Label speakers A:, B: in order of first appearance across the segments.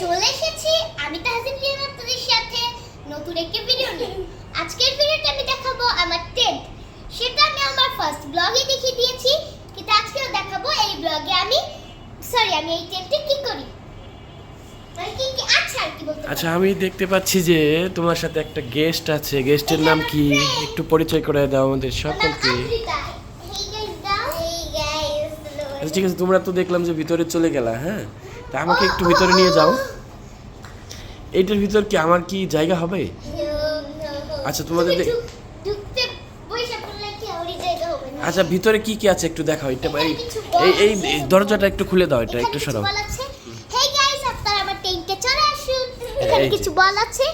A: চলে এসেছি আমি তাহসিন রিয়ান আপনাদের সাথে নতুন একটি ভিডিও নিয়ে। আজকের ভিডিওটা আমি দেখাবো আমার টেন্ট সেটা আমি আমার ফার্স্ট ব্লগে দেখিয়ে দিয়েছি কিন্তু আজকেও দেখাবো এই ব্লগে আমি সরি আমি এই টেন্টে কি করি? মানে কি কি আচ্ছা আর কি বলতে পারি?
B: আচ্ছা আমি দেখতে পাচ্ছি যে তোমার সাথে একটা গেস্ট আছে। গেস্টের নাম কি? একটু পরিচয় করে দাও আমাদের সকলকে। আচ্ছা ঠিক আছে তোমরা তো দেখলাম যে ভিতরে চলে গেলা হ্যাঁ? তা আমাকে একটু ভিতরে নিয়ে যাও। এইটার ভিতর কি আমার কি জায়গা হবে? আচ্ছা, তোমাদের আচ্ছা ভিতরে কি কি আছে একটু দেখাও এটা এই এই দরজাটা একটু খুলে দাও এটা একটু সরাও।
A: বল গাইস আপনারা আমার টেন্টে চলে আসুন। এখানে কিছু বল আছে।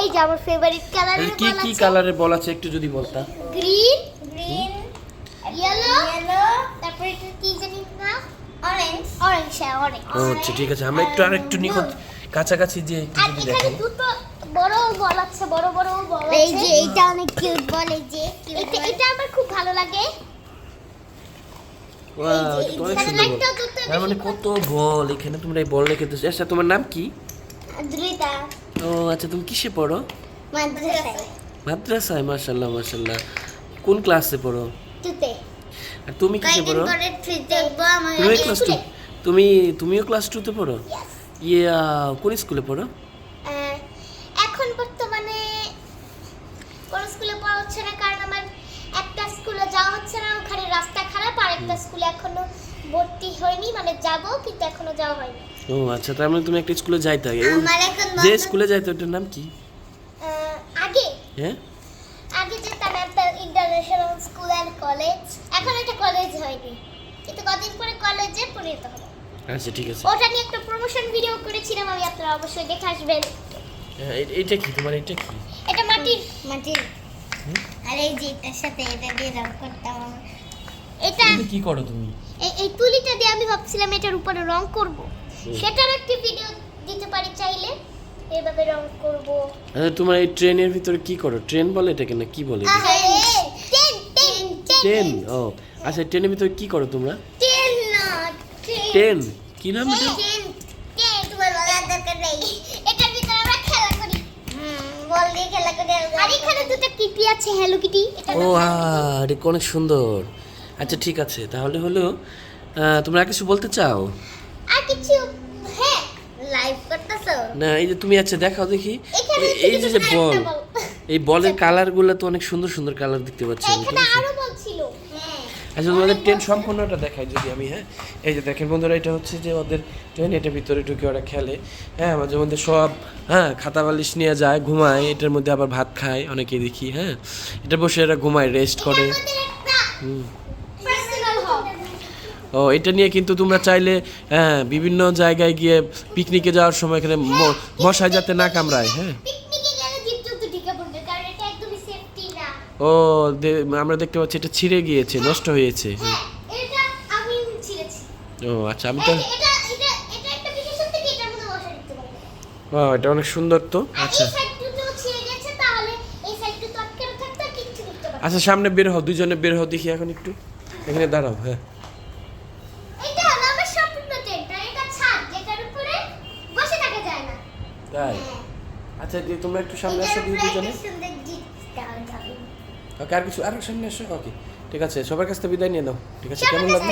A: এই যে আমার ফেভারিট কালারের
B: কি কি কালারের বল আছে একটু যদি বলতা?
A: গ্রিন গ্রিন ইয়েলো ইয়েলো তারপরে এটা কি জানি না। অরেঞ্জ অরেঞ্জ হ্যাঁ অরেঞ্জ
B: আচ্ছা ঠিক আছে আমরা একটু আর একটু নিকট কাছাকাছি যে একটু যদি
A: এখানে
B: দেখেন।
A: দুটো বড় বল আছে বড় বড় বল
C: এই যে এইটা অনেক কিউট বল এই যে
A: এটা এটা আমার খুব ভালো লাগে।
B: Wow, অনেক সুন্দর বল। তার মানে কত বল এখানে তোমরা এই বল রেখে দিচ্ছ আচ্ছা তোমার নাম কি?
C: দ্রুতা
B: ও আচ্ছা তুমি কিসে পড়ো?
C: মাদ্রাসায়।
B: মাদ্রাসায় মাশাল্লাহ মাশাল্লাহ কোন ক্লাসে পড়ো? আর তুমি কিসে পড়ো? তুমি ক্লাস টু তুমি তুমিও ক্লাস টুতে পড়ো. ইয়ে কোন স্কুলে পড়ো?
A: এখন বর্তমানে কোন স্কুলে পড়া হচ্ছে না কারণ আমার একটা স্কুলে যাওয়া হচ্ছে না ওখানে রাস্তা খারাপ আর একটা স্কুলে এখনও ভর্তি হয়নি মানে যাব কিন্তু এখনও যাওয়া হয়নি।
B: ও আচ্ছা তার মানে তুমি একটা স্কুলে যাইতে। আগে যে স্কুলে যাইতে ওটার নাম কি?
A: আগে।
B: হ্যাঁ?
A: আগে যেতাম একটা ইন্টারন্যাশনাল স্কুল অ্যান্ড কলেজ এখন একটা কলেজ হয়নি। কিন্তু কদিন পরে কলেজে পরিণত হবে।
B: আচ্ছা ঠিক আছে।
A: ওটা নিয়ে একটা প্রমোশন ভিডিও করেছিলাম আমি আপনারা অবশ্যই দেখে আসবেন।
B: হ্যাঁ, এইটা কি তোমার এটা কি?
A: এটা মাটির।
C: মাটির। আর এই যে এটার সাথে এটা দিয়ে রং করতাম
A: এটা
B: এটা কি করো তুমি?
A: এই এই তুলিটা দিয়ে আমি ভাবছিলাম এটার উপরে রং করব। সেটার একটি ভিডিও দিতে পারি চাইলে। এভাবে রং করব।
B: আচ্ছা তোমার এই ট্রেনের ভিতরে কি করো? ট্রেন বলে এটাকে না কি বলে? এটা? ট্রেন ও। আচ্ছা ট্রেনের ভিতরে কি করো তোমরা?
A: টেন না
B: ট্রেন কি নাম এটা?
A: টেন টেন তোমার বলার দরকার নেই। এটার ভিতরে আমরা খেলা করি।
C: হুম, বল দিয়ে খেলা করে
A: আর এখানে দুটো কিটি আছে হ্যালো কিটি
B: ও আর এটা অনেক সুন্দর। আচ্ছা ঠিক আছে তাহলে হলো তোমরা কিছু বলতে চাও?
A: আর কিছু হ্যাঁ
C: লাইভ করতেছো?
B: না এই যে তুমি আচ্ছা দেখাও দেখি। এই যে যে বল। এই বলের কালারগুলো তো অনেক সুন্দর সুন্দর কালার দেখতে পাচ্ছি আমি, ঠিক আছে?
A: আরও বল ছিল
C: হ্যাঁ
B: আচ্ছা তোমাদের ট্রেন সম্পূর্ণটা দেখাই যদি আমি হ্যাঁ? এই যে দেখেন বন্ধুরা, এটা হচ্ছে যে ওদের ট্রেন এটার ভিতরে ঢুকে ওরা খেলে। হ্যাঁ মাঝে মধ্যে সব হ্যাঁ খাতা বালিশ নিয়ে যায়, ঘুমায়, এটার মধ্যে আবার ভাত খায় অনেকে দেখি হ্যাঁ? এটা বসে এরা ঘুমায় রেস্ট করে। হুম। ও, এটা নিয়ে কিন্তু তোমরা চাইলে হ্যাঁ বিভিন্ন জায়গায় গিয়ে পিকনিকে যাওয়ার সময় এখানে ম- মশাই যাতে না কামড়ায় হ্যাঁ
A: পিকনিকে গেলে জীবজন্তু ঢুকে পড়বে কারণ এটা একদমই সেফটি না
B: ও দে- আমরা দেখতে পাচ্ছি এটা ছিঁড়ে গিয়েছে নষ্ট হয়েছে।
A: হ্যাঁ
B: ও আচ্ছা আমি তো ও এটা অনেক সুন্দর তো। আচ্ছা। আচ্ছা সামনে বের হও দুজনে বের হও দেখি এখন একটু। এখানে দাঁড়াও হ্যাঁ। তাই? আচ্ছা দিয়ে তোমরা একটু সামনে আসো দিয়ে দুজনে। ওকে আর কিছু আর সামনে আসো ওকে ঠিক আছে সবার কাছ থেকে বিদায় নিয়ে দাও ঠিক আছে কেমন লাগল?